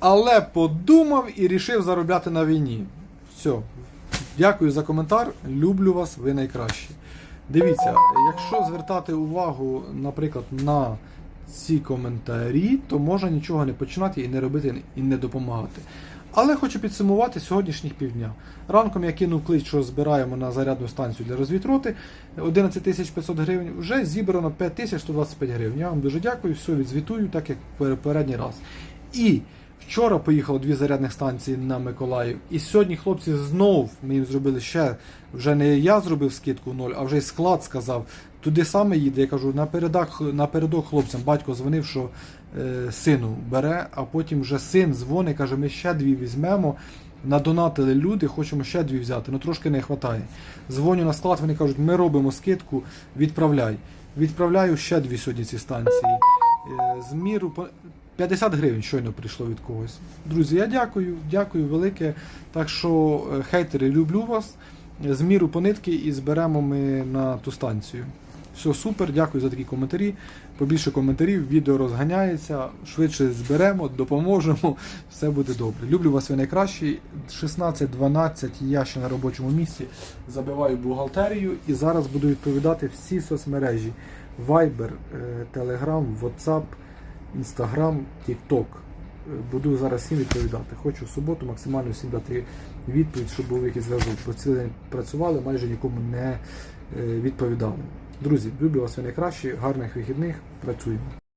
Але подумав і рішив заробляти на війні. Все. Дякую за коментар. Люблю вас, ви найкращі. Дивіться, якщо звертати увагу, наприклад, на ці коментарі, то можна нічого не починати і не робити, і не допомагати. Але хочу підсумувати сьогоднішніх півдня. Ранком я кинув клич, що збираємо на зарядну станцію для розвідроти 11 500 гривень. Вже зібрано 5125 гривень. Я вам дуже дякую, все відзвітую, так як попередній раз. І вчора поїхало дві зарядних станції на Миколаїв. І сьогодні хлопці знов ми їм зробили ще. Вже не я зробив скидку в ноль, а вже й склад сказав. Туди саме їде. Я кажу, напередок, напередок хлопцям батько дзвонив, що е, сину бере, а потім вже син дзвонить, каже, ми ще дві візьмемо. Надонатили люди, хочемо ще дві взяти, ну трошки не вистачає. Дзвоню на склад, вони кажуть, ми робимо скидку, відправляй. Відправляю ще дві сьогодні ці станції. Е, з міру 50 гривень щойно прийшло від когось. Друзі, я дякую, дякую велике. Так що, е, хейтери, люблю вас. З міру по і зберемо ми на ту станцію. Все супер, дякую за такі коментарі. Побільше коментарів, відео розганяється, швидше зберемо, допоможемо. Все буде добре. Люблю вас ви найкращі. 16-12 я ще на робочому місці забиваю бухгалтерію і зараз буду відповідати всі соцмережі: Viber, е, Telegram, WhatsApp, Instagram, TikTok. Е, Буду зараз всім відповідати. Хочу в суботу максимально всім дати відповідь, щоб був якийсь зв'язок. Бо цілий день працювали, майже нікому не е, відповідали. Друзі, люблю вас ви найкращі, гарних вихідних, працюємо.